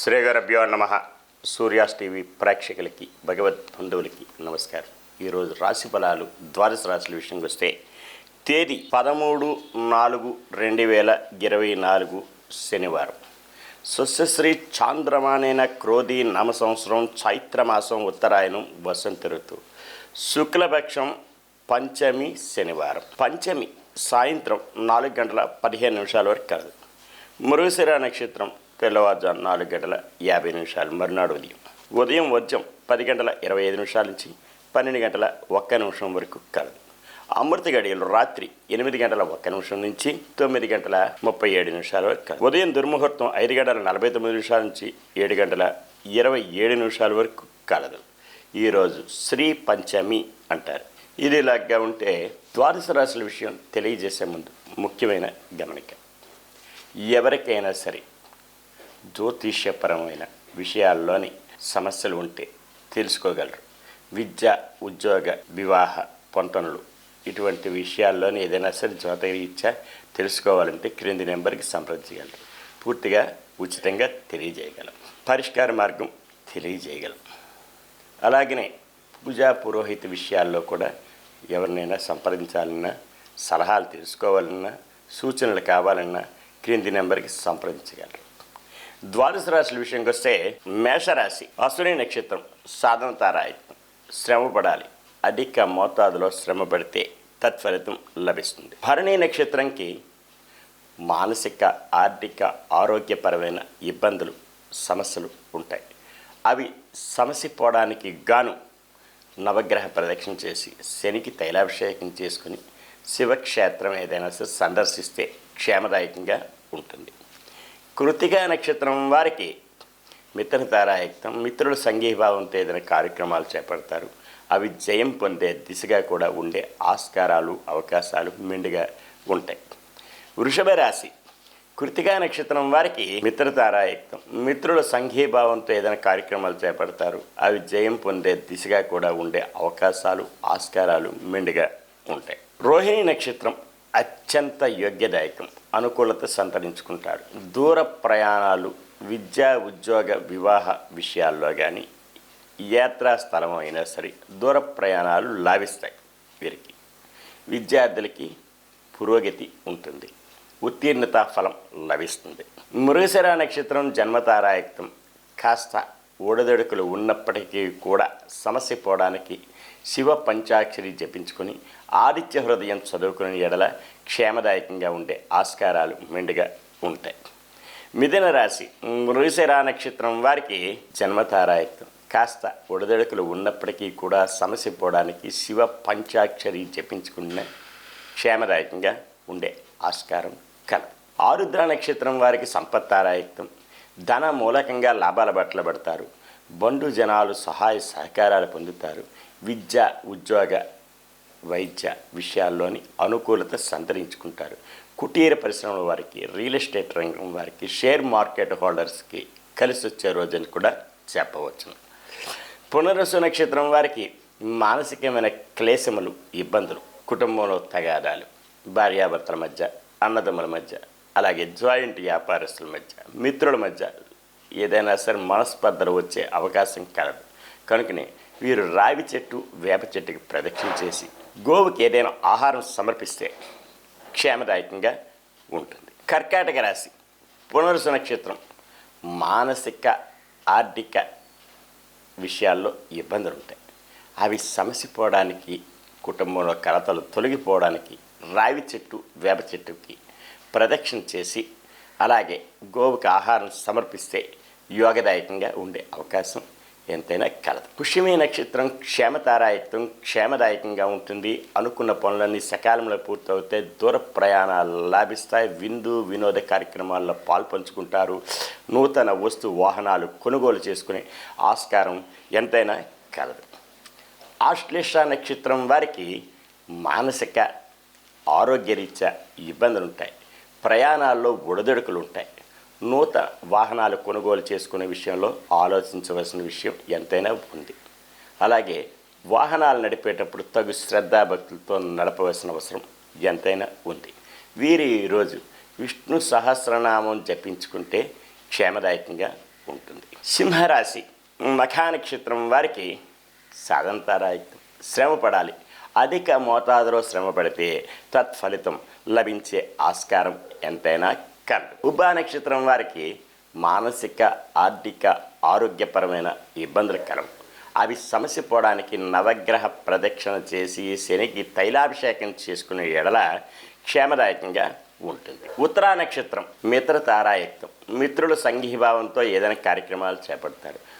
శ్రీగరభ్యో నమ. సూర్యాస్ టీవీ ప్రేక్షకులకి భగవద్ బంధువులకి నమస్కారం. ఈరోజు రాశి ఫలాలు ద్వాదశ రాశుల విషయంకి వస్తే తేదీ పదమూడు నాలుగు రెండు వేల ఇరవై నాలుగు శనివారం. సుస్యశ్రీ చాంద్రమానైన క్రోధి నామ సంవత్సరం చైత్రమాసం ఉత్తరాయణం వసంత ఋతువు శుక్లపక్షం పంచమి శనివారం. పంచమి సాయంత్రం నాలుగు గంటల పదిహేను నిమిషాల వరకు కలదు. మృగశిర నక్షత్రం తెల్లవారుజాము నాలుగు గంటల యాభై నిమిషాలు మరునాడు ఉదయం. ఉదయం వర్జం పది గంటల ఇరవై ఐదు నిమిషాల నుంచి పన్నెండు గంటల ఒక్క నిమిషం వరకు కలదు అమృత గడియలు రాత్రి ఎనిమిది గంటల ఒక్క నిమిషం నుంచి తొమ్మిది గంటల ముప్పై ఏడు నిమిషాల వరకు కలదు ఉదయం దుర్ముహూర్తం ఐదు గంటల నలభై తొమ్మిది నిమిషాల నుంచి ఏడు గంటల ఇరవై ఏడు నిమిషాల వరకు కలదు ఈరోజు శ్రీ పంచమి అంటారు. ఇది ఇలాగా ఉంటే ద్వాదశ రాశుల విషయం తెలియజేసే ముందు ముఖ్యమైన గమనిక. ఎవరికైనా సరే జ్యోతిష్యపరమైన విషయాల్లోని సమస్యలు ఉంటే తెలుసుకోగలరు. విద్య ఉద్యోగ వివాహ పొంతనలు ఇటువంటి విషయాల్లోని ఏదైనా సరే జ్యోతిరీత్యా తెలుసుకోవాలంటే క్రింది నెంబర్కి సంప్రదించగలరు. పూర్తిగా ఉచితంగా తెలియజేయగలం. పరిష్కార మార్గం తెలియజేయగలం. అలాగనే పూజా పురోహిత విషయాల్లో కూడా ఎవరినైనా సంప్రదించాలన్నా సలహాలు తెలుసుకోవాలన్నా సూచనలు కావాలన్నా క్రింది నెంబర్కి సంప్రదించగలరు. ద్వాదశ రాశుల విషయంకి వస్తే మేషరాశి అసుని నక్షత్రం సాధన తారాయత్నం శ్రమ పడాలి. అధిక మోతాదులో శ్రమ పడితే తత్ఫలితం లభిస్తుంది. భరణి నక్షత్రంకి మానసిక ఆర్థిక ఆరోగ్యపరమైన ఇబ్బందులు సమస్యలు ఉంటాయి. అవి సమసిపోవడానికి గాను నవగ్రహ ప్రదక్షిణ చేసి శనికి తైలాభిషేకం చేసుకుని శివక్షేత్రం ఏదైనా సరే సందర్శిస్తే క్షేమదాయకంగా ఉంటుంది. కృతికా నక్షత్రం వారికి మిత్రతారాయుక్తం మిత్రుల సంఘీభావంతో ఏదైనా కార్యక్రమాలు చేపడతారు. అవి జయం పొందే దిశగా కూడా ఉండే ఆస్కారాలు అవకాశాలు మెండుగా ఉంటాయి. వృషభ రాశి కృతికా నక్షత్రం వారికి మిత్రతారాయుక్తం మిత్రుల సంఘీభావంతో ఏదైనా కార్యక్రమాలు చేపడతారు. అవి జయం పొందే దిశగా కూడా ఉండే అవకాశాలు ఆస్కారాలు మెండుగా ఉంటాయి. రోహిణి నక్షత్రం అత్యంత యోగ్యదాయకం. అనుకూలత సంతరించుకుంటారు దూర ప్రయాణాలు విద్యా ఉద్యోగ వివాహ విషయాల్లో కానీ యాత్రా స్థలం అయినా సరే దూర ప్రయాణాలు లాభిస్తాయి వీరికి. విద్యార్థులకి పురోగతి ఉంటుంది. ఉత్తీర్ణత ఫలం లభిస్తుంది. మృగశిర నక్షత్రం జన్మతారాయుక్తం. కాస్త ఊడదడుకులు ఉన్నప్పటికీ కూడా సమస్య పోవడానికి శివ పంచాక్షరి జపించుకొని ఆదిత్య హృదయం చదువుకునే ఎడల క్షేమదాయకంగా ఉండే ఆస్కారాలు మెండుగా ఉంటాయి. మిథున రాశి మృగశిరా నక్షత్రం వారికి జన్మతారాయత్వం. కాస్త ఒడదడుకులు ఉన్నప్పటికీ కూడా సమస్య పోవడానికి శివ పంచాక్షరి జపించుకున్న క్షేమదాయకంగా ఉండే ఆస్కారం కల. ఆరుద్ర నక్షత్రం వారికి సంపత్తారాయత్వం. ధన మూలకంగా లాభాల బట్టలు పడతారు. బండు జనాలు సహాయ సహకారాలు పొందుతారు. విద్య ఉద్యోగ వైద్య విషయాల్లోని అనుకూలత సంతరించుకుంటారు. కుటీర పరిశ్రమల వారికి రియల్ ఎస్టేట్ రంగం వారికి షేర్ మార్కెట్ హోల్డర్స్కి కలిసి వచ్చే రోజని కూడా చెప్పవచ్చును. పునరసు నక్షత్రం వారికి మానసికమైన క్లేశములు ఇబ్బందులు కుటుంబంలో తగాదాలు భార్యాభర్తల మధ్య అన్నదమ్ముల మధ్య అలాగే జాయింట్ వ్యాపారస్తుల మధ్య మిత్రుల మధ్య ఏదైనా సరే మనస్పర్ధలు వచ్చే అవకాశం కలదు. కనుకనే వీరు రావి చెట్టు వేప చెట్టుకి ప్రదక్షిణ చేసి గోవుకి ఏదైనా ఆహారం సమర్పిస్తే క్షేమదాయకంగా ఉంటుంది. కర్కాటక రాశి పునరుసు నక్షత్రం మానసిక ఆర్థిక విషయాల్లో ఇబ్బందులు ఉంటాయి అవి సమసిపోవడానికి కుటుంబంలో కలతలు తొలగిపోవడానికి రావి చెట్టు వేప చెట్టుకి ప్రదక్షిణ చేసి అలాగే గోవుకి ఆహారం సమర్పిస్తే యోగదాయకంగా ఉండే అవకాశం ఎంతైనా కలదు. పుష్యమి నక్షత్రం క్షేమతారాయత్వం క్షేమదాయకంగా ఉంటుంది. అనుకున్న పనులన్నీ సకాలంలో పూర్తవుతే దూర ప్రయాణాలు లాభిస్తాయి. విందు వినోద కార్యక్రమాల్లో పాల్పంచుకుంటారు. నూతన వస్తు వాహనాలు కొనుగోలు చేసుకునే ఆస్కారం ఎంతైనా కలదు. ఆశ్లేష నక్షత్రం వారికి మానసిక ఆరోగ్యరీత్యా ఇబ్బందులు ఉంటాయి ప్రయాణాల్లో ఒడిదొడుకులు ఉంటాయి నూతన వాహనాలు కొనుగోలు చేసుకునే విషయంలో ఆలోచించవలసిన విషయం ఎంతైనా ఉంది. అలాగే వాహనాలు నడిపేటప్పుడు తగు శ్రద్ధాభక్తులతో నడపవలసిన అవసరం ఎంతైనా ఉంది. వీరి ఈరోజు విష్ణు సహస్రనామం జపించుకుంటే క్షేమదాయకంగా ఉంటుంది. సింహరాశి మఖా నక్షత్రం వారికి సాధంతారాయుక్తం శ్రమ పడాలి అధిక మోతాదులో శ్రమ పడితే తత్ఫలితం లభించే ఆస్కారం ఎంతైనా నమస్కారం. ఉభా నక్షత్రం వారికి మానసిక ఆర్థిక ఆరోగ్యపరమైన ఇబ్బందులు కలవు. అవి సమస్య పోవడానికి నవగ్రహ ప్రదక్షిణ చేసి శనికి తైలాభిషేకం చేసుకునే ఎడల క్షేమదాయకంగా ఉంటుంది. ఉత్తరా నక్షత్రం మిత్ర తారాయుక్తం మిత్రుల సంఘీభావంతో ఏదైనా కార్యక్రమాలు చేపడతారు.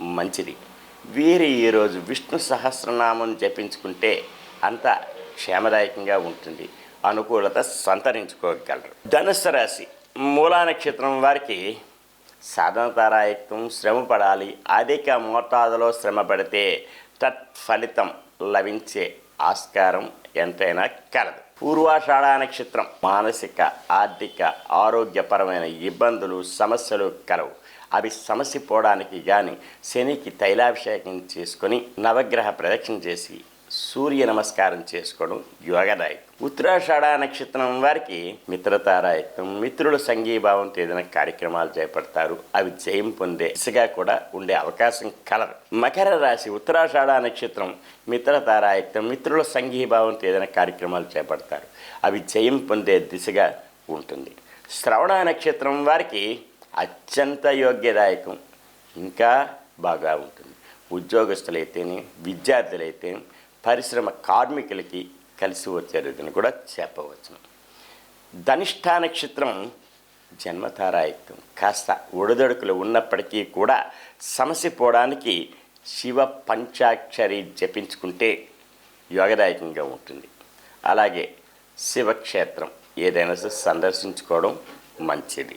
మంచిది. వీరి ఈరోజు విష్ణు సహస్రనామం జపించుకుంటే అంత క్షేమదాయకంగా ఉంటుంది. అనుకూలత సంతరించుకోగలరు. ధనుస్సు రాశి మూలా నక్షత్రం వారికి సాధనతారాయత్వం శ్రమ పడాలి అధిక మోతాదులో శ్రమ పడితే తత్ఫలితం లభించే ఆస్కారం ఎంతైనా కలదు. పూర్వాషాఢ నక్షత్రం మానసిక ఆర్థిక ఆరోగ్యపరమైన ఇబ్బందులు సమస్యలు కలవు. అవి సమస్య పోవడానికి కానీ శనికి తైలాభిషేకం చేసుకొని నవగ్రహ ప్రదక్షిణ చేసి సూర్య నమస్కారం చేసుకోవడం యోగదాయకం. ఉత్తరాషాఢ నక్షత్రం వారికి మిత్రతారాయకం మిత్రుల సంఘీభావంతో ఏదైనా కార్యక్రమాలు చేపడతారు. అవి జయం పొందే దిశగా కూడా ఉండే అవకాశం కలదు. మకర రాశి ఉత్తరాషాఢ నక్షత్రం మిత్రతారాయక్తం మిత్రుల సంఘీభావంతో ఏదైనా కార్యక్రమాలు చేపడతారు. అవి జయం పొందే దిశగా ఉంటుంది. శ్రవణ నక్షత్రం వారికి అత్యంత యోగ్యదాయకం. ఇంకా బాగా ఉంటుంది. ఉద్యోగస్తులైతేనే విద్యార్థులైతే పరిశ్రమ కార్మికులకి కలిసి వచ్చేదని కూడా చెప్పవచ్చును ధనిష్ఠా నక్షత్రం జన్మతారాయుక్తం కాస్త ఒడిదొడుకులు ఉన్నప్పటికీ కూడా సమస్య పోవడానికి శివ పంచాక్షరి జపించుకుంటే యోగదాయకంగా ఉంటుంది. అలాగే శివక్షేత్రం ఏదైనా సందర్శించుకోవడం మంచిది.